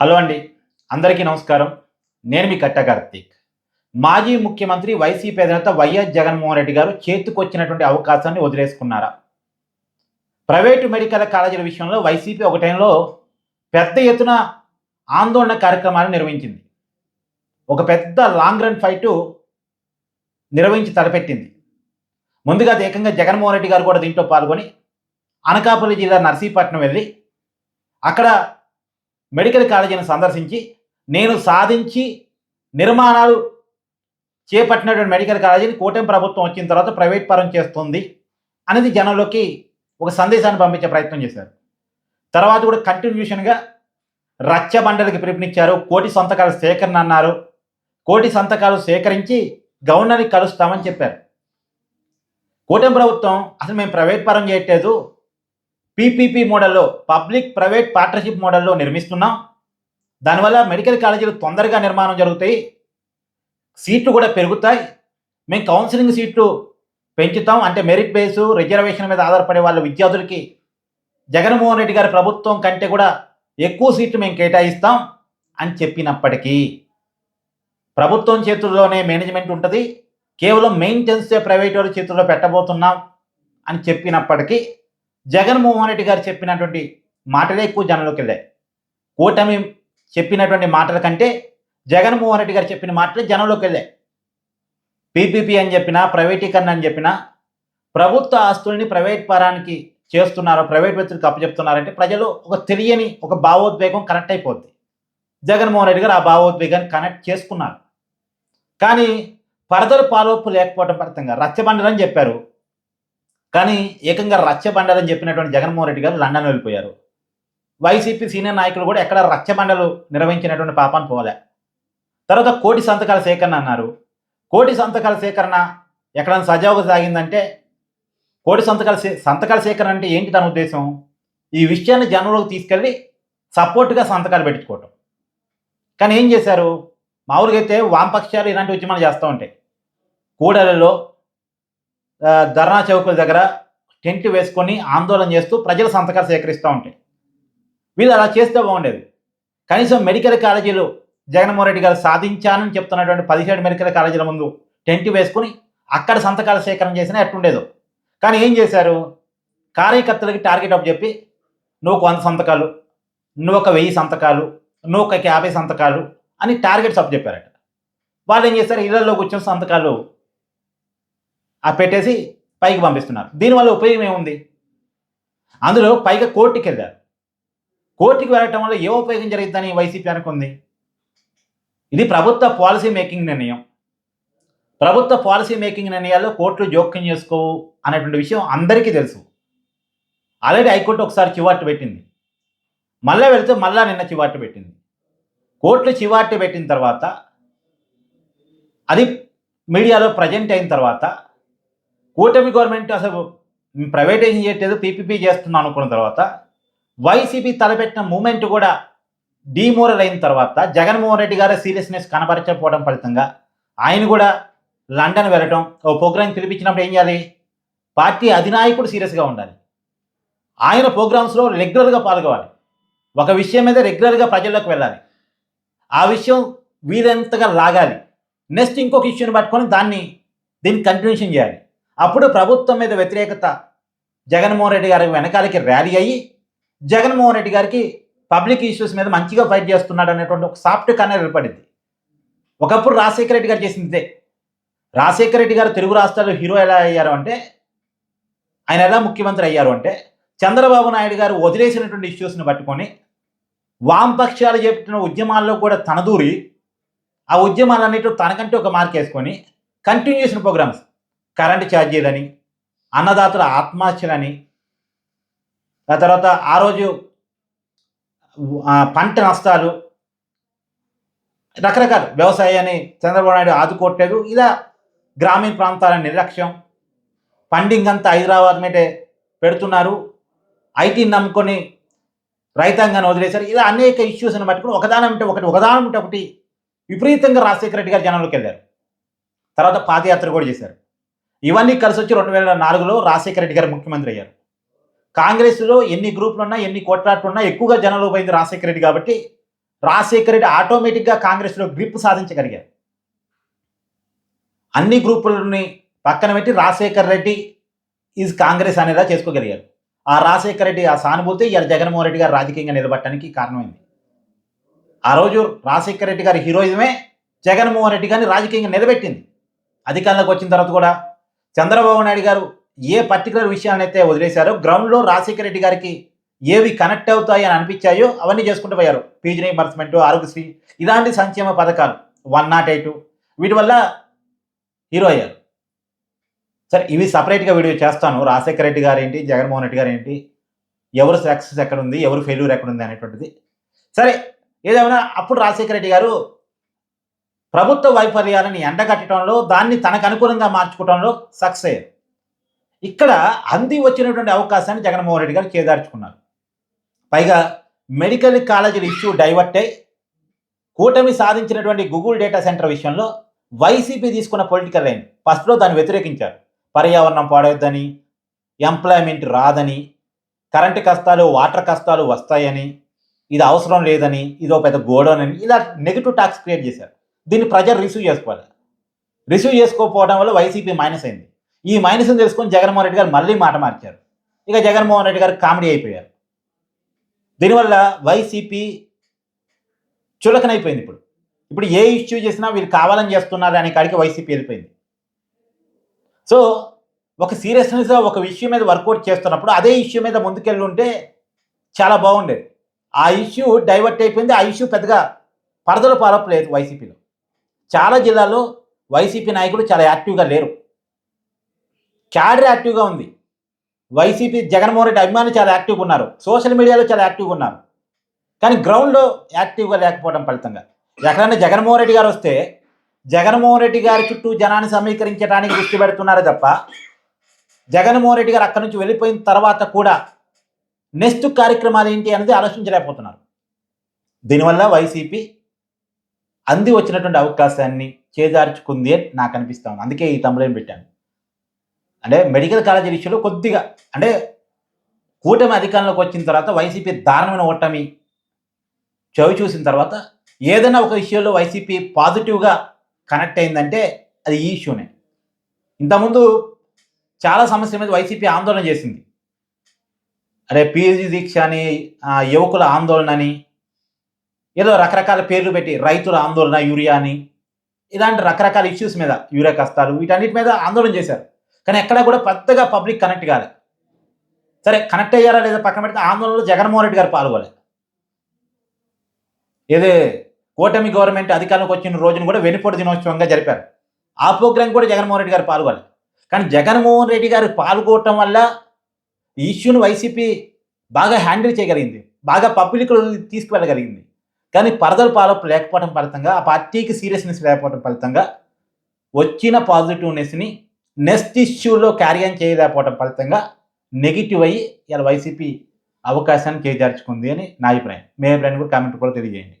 Hello అండి. అందరికీ నమస్కారం. నేను మీ కట్ట కార్తీక్. మాజీ ముఖ్యమంత్రి వైసీపీ అధినేత వైఎస్ జగన్మోహన్ రెడ్డి గారు చేతికొచ్చినటువంటి అవకాశాన్ని వదిలేసుకున్నారా? ప్రైవేటు మెడికల్ కాలేజీల విషయంలో వైసీపీ ఒక టైంలో పెద్ద ఎత్తున ఆందోళన కార్యక్రమాన్ని నిర్వహించింది. ఒక పెద్ద లాంగ్ రన్ ఫైటు నిర్వహించి తలపెట్టింది. ముందుగా అది ఏకంగా జగన్మోహన్ రెడ్డి గారు కూడా దీంట్లో పాల్గొని అనకాపల్లి జిల్లా నర్సీపట్నం వెళ్ళి అక్కడ మెడికల్ కాలేజీని సందర్శించి నేను సాధించి నిర్మాణాలు చేపట్టినటువంటి మెడికల్ కాలేజీని కూటమి ప్రభుత్వం వచ్చిన తర్వాత ప్రైవేట్ పరం చేస్తుంది అనేది జనంలోకి ఒక సందేశాన్ని పంపించే ప్రయత్నం చేశారు. తర్వాత కూడా కంటిన్యూషన్గా రచ్చబండలకి పిలుపునిచ్చారు కోటి సంతకాలు సేకరణ అన్నారు. కోటి సంతకాలు సేకరించి గవర్నర్ని కలుస్తామని చెప్పారు. కూటమి ప్రభుత్వం అసలు మేము ప్రైవేట్ పరం చేయట్లేదు పీపీపీ మోడల్లో పబ్లిక్ ప్రైవేట్ పార్ట్నర్షిప్ మోడల్లో నిర్మిస్తున్నాం దానివల్ల మెడికల్ కాలేజీలు తొందరగా నిర్మాణం జరుగుతాయి సీట్లు కూడా పెరుగుతాయి. మేము కౌన్సిలింగ్ సీట్లు పెంచుతాం. అంటే మెరిట్ బేసు రిజర్వేషన్ మీద ఆధారపడే వాళ్ళ విద్యార్థులకి. జగన్మోహన్ రెడ్డి గారి ప్రభుత్వం కంటే కూడా ఎక్కువ సీట్లు మేము కేటాయిస్తాం అని చెప్పినప్పటికీ ప్రభుత్వం చేతుల్లోనే మేనేజ్మెంట్ ఉంటుంది. కేవలం మెయింటెనెన్సే ప్రైవేట్ వాళ్ళ చేతుల్లో పెట్టబోతున్నాం అని చెప్పినప్పటికీ జగన్మోహన్ రెడ్డి గారు చెప్పినటువంటి మాటలే ఎక్కువ జనంలోకి వెళ్ళాయి. కూటమి చెప్పినటువంటి మాటల కంటే జగన్మోహన్ రెడ్డి గారు చెప్పిన మాటలే జనంలోకి వెళ్ళాయి. పీపీపీ అని చెప్పినా ప్రైవేటీకరణ అని చెప్పినా ప్రభుత్వ ఆస్తుల్ని ప్రైవేట్ పరానికి చేస్తున్నారో ప్రైవేట్ వ్యక్తులకు అప్పచెప్తున్నారంటే ప్రజలు ఒక తెలియని ఒక భావోద్వేగం కనెక్ట్ అయిపోద్ది. జగన్మోహన్ రెడ్డి గారు ఆ భావోద్వేగాన్ని కనెక్ట్ చేసుకున్నారు. కానీ పరదలు పాలోపు లేకపోవడం ఫలితంగా రచ్చబండలని చెప్పారు. కానీ ఏకంగా రచ్చబండలని చెప్పినటువంటి జగన్మోహన్ రెడ్డి గారు లండన్ వెళ్ళిపోయారు. వైసీపీ సీనియర్ నాయకులు కూడా ఎక్కడ రచ్చబండలు నిర్వహించినటువంటి పాపాన్ని పోలే. తర్వాత కోటి సంతకాల సేకరణ అన్నారు. కోటి సంతకాల సేకరణ ఎక్కడైనా సజావుగా సాగిందంటే కోటి సంతకాల సంతకాల సేకరణ అంటే ఏంటి తన ఉద్దేశం? ఈ విషయాన్ని జనంలోకి తీసుకెళ్ళి సపోర్ట్గా సంతకాలు పెట్టుకోవటం. కానీ ఏం చేశారు? మామూలుగా అయితే వామపక్షాలు ఇలాంటి ఉద్యమాలు చేస్తూ ఉంటాయి కూడలలో ధర్నా చౌకుల దగ్గర టెంట్ వేసుకొని ఆందోళన చేస్తూ ప్రజల సంతకాలు సేకరిస్తూ ఉంటాయి. వీళ్ళు అలా చేస్తే బాగుండేది. కనీసం మెడికల్ కాలేజీలు జగన్మోహన్ రెడ్డి గారు సాధించానని చెప్తున్నటువంటి పదిహేడు మెడికల్ కాలేజీల ముందు టెంట్ వేసుకుని అక్కడ సంతకాల సేకరణ చేసినా ఎట్టుండేదో. కానీ ఏం చేశారు? కార్యకర్తలకి టార్గెట్ అప్ చెప్పి నువ్వు ఒక వంద సంతకాలు నువ్వు ఒక వెయ్యి సంతకాలు నువ్వు ఒక యాభై సంతకాలు అని టార్గెట్స్ అప్ చెప్పారట. వాళ్ళు ఏం చేశారు? ఇళ్ళలో కూర్చొని సంతకాలు ఆ పెట్టేసి పైకి పంపిస్తున్నారు. దీనివల్ల ఉపయోగం ఏముంది? అందులో పైగా కోర్టుకి వెళ్ళారు. కోర్టుకి వెళ్ళటం వల్ల ఏ ఉపయోగం జరుగుతుందని వైసీపీ అనుకుంది? ఇది ప్రభుత్వ పాలసీ మేకింగ్ నిర్ణయం. ప్రభుత్వ పాలసీ మేకింగ్ నిర్ణయాల్లో కోర్టులు జోక్యం చేసుకోవు అనేటువంటి విషయం అందరికీ తెలుసు. ఆల్రెడీ హైకోర్టు ఒకసారి చివాటు పెట్టింది. మళ్ళీ వెళితే మళ్ళా నిన్న చివాటు పెట్టింది. కోర్టులు చివాటు పెట్టిన తర్వాత అది మీడియాలో ప్రజెంట్ అయిన తర్వాత కూటమి గవర్నమెంట్ అసలు ప్రైవేటైజేషన్ చేయట్లేదు పీపీపీ చేస్తున్నాం అనుకున్న తర్వాత వైసీపీ తలపెట్టిన మూమెంట్ కూడా డీమోరల్ అయిన తర్వాత జగన్మోహన్ రెడ్డి గారే సీరియస్నెస్ కనపరచకపోవడం ఫలితంగా ఆయన కూడా లండన్ వెళ్ళటం ఓ ప్రోగ్రామ్ పిలిపించినప్పుడు ఏం చేయాలి? పార్టీ అధినాయకుడు సీరియస్గా ఉండాలి. ఆయన ప్రోగ్రామ్స్లో రెగ్యులర్గా పాల్గొవాలి. ఒక విషయం మీద రెగ్యులర్గా ప్రజల్లోకి వెళ్ళాలి. ఆ విషయం వీరంతగా లాగాలి. నెక్స్ట్ ఇంకొక ఇష్యూని పట్టుకొని దాన్ని దీన్ని కంటిన్యూషన్ చేయాలి. అప్పుడు ప్రభుత్వం మీద వ్యతిరేకత జగన్మోహన్ రెడ్డి గారి వెనకాలకి ర్యాలీ అయ్యి జగన్మోహన్ రెడ్డి గారికి పబ్లిక్ ఇష్యూస్ మీద మంచిగా ఫైట్ చేస్తున్నాడు అనేటువంటి ఒక సాఫ్ట్ కన్నర్ ఏర్పడింది. ఒకప్పుడు రాజశేఖర రెడ్డి గారు చేసింది ఇదే. రాజశేఖర రెడ్డి గారు తెలుగు రాష్ట్రాల్లో హీరో ఎలా అయ్యారు అంటే ఆయన ఎలా ముఖ్యమంత్రి అయ్యారు అంటే చంద్రబాబు నాయుడు గారు వదిలేసినటువంటి ఇష్యూస్ని పట్టుకొని వామపక్షాలు చెప్పిన ఉద్యమాల్లో కూడా తనదూరి ఆ ఉద్యమాలన్నిటి తనకంటే ఒక మార్క్ వేసుకొని కంటిన్యూషన్ ప్రోగ్రామ్స్ కరెంటు ఛార్జీలని అన్నదాతల ఆత్మహత్యలని ఆ తర్వాత ఆ రోజు పంట నష్టాలు రకరకాల. వ్యవసాయాన్ని చంద్రబాబు నాయుడు ఆదుకోవట్లేదు. ఇలా గ్రామీణ ప్రాంతాల నిర్లక్ష్యం. ఫండింగ్ అంతా హైదరాబాద్ మీదే పెడుతున్నారు. ఐటీని నమ్ముకొని రైతాంగాన్ని వదిలేశారు. ఇలా అనేక ఇష్యూస్ని పట్టుకుని ఒకదానం అంటే ఒకటి ఒకదానం అంటే ఒకటి విపరీతంగా రాజశేఖర రెడ్డి గారు జనంలోకి వెళ్ళారు. తర్వాత పాదయాత్ర కూడా చేశారు. ఇవన్నీ కలిసి వచ్చి రెండు వేల నాలుగులో రాజశేఖర రెడ్డి గారు ముఖ్యమంత్రి అయ్యారు. కాంగ్రెస్లో ఎన్ని గ్రూపులు ఉన్నా ఎన్ని కొట్లాట్లు ఉన్నా ఎక్కువగా జనంలో పోయింది రాజశేఖర రెడ్డి కాబట్టి రాజశేఖర రెడ్డి ఆటోమేటిక్గా కాంగ్రెస్లో గ్రిప్ సాధించగలిగారు. అన్ని గ్రూపులని పక్కన పెట్టి రాజశేఖర్ రెడ్డి ఈజ్ కాంగ్రెస్ అనేలా చేసుకోగలిగారు. ఆ రాజశేఖర రెడ్డి ఆ సానుభూతి ఇలా జగన్మోహన్ రెడ్డి గారు రాజకీయంగా నిలబట్టడానికి కారణమైంది. ఆ రోజు రాజశేఖర రెడ్డి గారి హీరోయిజమే జగన్మోహన్ రెడ్డి గారిని రాజకీయంగా నిలబెట్టింది. అధికారంలోకి వచ్చిన తర్వాత కూడా చంద్రబాబు నాయుడు గారు ఏ పర్టికులర్ విషయాన్ని అయితే వదిలేశారో గ్రౌండ్లో రాజశేఖర రెడ్డి గారికి ఏవి కనెక్ట్ అవుతాయి అని అనిపించాయో అవన్నీ చేసుకుంటూ పోయారు. పీజీ రీంబర్స్మెంట్ ఆరోగ్యశ్రీ ఇలాంటి సంక్షేమ పథకాలు. వన్ నాట్ ఎయిట్ వీటి వల్ల హీరో అయ్యారు. సరే ఇవి సపరేట్గా వీడియో చేస్తాను. రాజశేఖర రెడ్డి గారు ఏంటి జగన్మోహన్ రెడ్డి గారు ఏంటి ఎవరు సక్సెస్ ఎక్కడ ఉంది ఎవరు ఫెయిల్యూర్ ఎక్కడ ఉంది అనేటువంటిది. సరే ఏదేమైనా అప్పుడు రాజశేఖర రెడ్డి గారు ప్రభుత్వ వైఫల్యాలని ఎండగట్టడంలో దాన్ని తనకు అనుకూలంగా మార్చుకోవడంలో సక్సెస్ అయ్యారు ఇక్కడ అంది వచ్చినటువంటి అవకాశాన్ని జగన్మోహన్ రెడ్డి గారు చేదార్చుకున్నారు. పైగా మెడికల్ కాలేజీల ఇష్యూ డైవర్ట్ అయి కూటమి సాధించినటువంటి గూగుల్ డేటా సెంటర్ విషయంలో వైసీపీ తీసుకున్న పొలిటికల్ లైన్ ఫస్ట్లో దాన్ని వ్యతిరేకించారు. పర్యావరణం పాడవద్దని ఎంప్లాయ్మెంట్ రాదని కరెంటు కష్టాలు వాటర్ కష్టాలు వస్తాయని ఇది అవసరం లేదని ఇది ఒక పెద్ద గోడౌన్ అని ఇలా నెగిటివ్ టాక్స్ క్రియేట్ చేశారు. దీన్ని ప్రజలు రిసీవ్ చేసుకోవాలి. రిసీవ్ చేసుకోకపోవడం వల్ల వైసీపీ మైనస్ అయింది. ఈ మైనస్ని తెలుసుకొని జగన్మోహన్ రెడ్డి గారు మళ్ళీ మాట మార్చారు. ఇక జగన్మోహన్ రెడ్డి గారు కామెడీ అయిపోయారు. దీనివల్ల వైసీపీ చులకనైపోయింది ఇప్పుడు. ఇప్పుడు ఏ ఇష్యూ చేసినా వీళ్ళు కావాలని చేస్తున్నారు అనే కాడికి వైసీపీ వెళ్ళిపోయింది. సో ఒక సీరియస్నెస్గా ఒక ఇష్యూ మీద వర్కౌట్ చేస్తున్నప్పుడు అదే ఇష్యూ మీద ముందుకెళ్ళి ఉంటే చాలా బాగుండేది. ఆ ఇష్యూ డైవర్ట్ అయిపోయింది. ఆ ఇష్యూ పెద్దగా పరదలు పాలపలేదు వైసీపీలో. చాలా జిల్లాల్లో వైసీపీ నాయకులు చాలా యాక్టివ్గా లేరు. క్యాడర్ యాక్టివ్గా ఉంది. వైసీపీ జగన్మోహన్ రెడ్డి అభిమానులు చాలా యాక్టివ్గా ఉన్నారు. సోషల్ మీడియాలో చాలా యాక్టివ్గా ఉన్నారు. కానీ గ్రౌండ్లో యాక్టివ్గా లేకపోవడం ఫలితంగా. ఎక్కడైనా జగన్మోహన్ రెడ్డి గారు వస్తే జగన్మోహన్ రెడ్డి గారి చుట్టూ జనాన్ని సమీకరించడానికి దృష్టి పెడుతున్నారు తప్ప జగన్మోహన్ రెడ్డి గారు అక్కడి నుంచి వెళ్ళిపోయిన తర్వాత కూడా నెక్స్ట్ కార్యక్రమాలు ఏంటి అనేది ఆలోచించలేకపోతున్నారు. దీనివల్ల వైసీపీ అంది వచ్చినటువంటి అవకాశాన్ని చేజార్చుకుంది అని నాకు అనిపిస్తాను అందుకే ఈ తమ్ముడేం పెట్టాను అంటే మెడికల్ కాలేజీ విషయంలో కొద్దిగా అంటే కూటమి అధికారంలోకి వచ్చిన తర్వాత వైసీపీ దారుణమైన ఓటమి చవి చూసిన తర్వాత ఏదైనా ఒక విషయంలో వైసీపీ పాజిటివ్గా కనెక్ట్ అయిందంటే అది ఈ ఇష్యూనే. ఇంతకుముందు చాలా సమస్యల మీద వైసీపీ ఆందోళన చేసింది. అదే పీజీ దీక్ష అని ఆ, యువకుల ఆందోళన అని ఏదో రకరకాల పేర్లు పెట్టి రైతుల ఆందోళన యూరియా అని. ఇలాంటి రకరకాల ఇష్యూస్ మీద యూరియా కష్టాలు వీటన్నిటి మీద ఆందోళన చేశారు. కానీ ఎక్కడా కూడా పెద్దగా పబ్లిక్ కనెక్ట్ కాలే. సరే కనెక్ట్ అయ్యారా లేదా పక్కన పెడితే ఆందోళనలో జగన్మోహన్ రెడ్డి గారు పాల్గొలే. ఏదే కూటమి గవర్నమెంట్ అధికారంలోకి వచ్చిన రోజున కూడా వెనుపోటు దినోత్సవంగా జరిపారు. ఆ ప్రోగ్రాం కూడా జగన్మోహన్ రెడ్డి గారు పాల్గొలే. కానీ జగన్మోహన్ రెడ్డి గారు పాల్గొనటం వల్ల ఈ ఇష్యూను వైసీపీ బాగా హ్యాండిల్ చేయగలిగింది. బాగా పబ్లిక్ తీసుకువెళ్ళగలిగింది. కానీ పరదలు పాలపు లేకపోవడం ఫలితంగా ఆ పార్టీకి సీరియస్నెస్ లేకపోవడం ఫలితంగా వచ్చిన పాజిటివ్నెస్ని నెక్స్ట్ ఇష్యూలో క్యారీ ఆన్ చేయలేకపోవడం ఫలితంగా నెగిటివ్ అయ్యి ఇలా వైసీపీ అవకాశాన్ని చేజార్చుకుంది అని నా అభిప్రాయం. మీ అభిప్రాయం కూడా కామెంట్ కూడా తెలియజేయండి.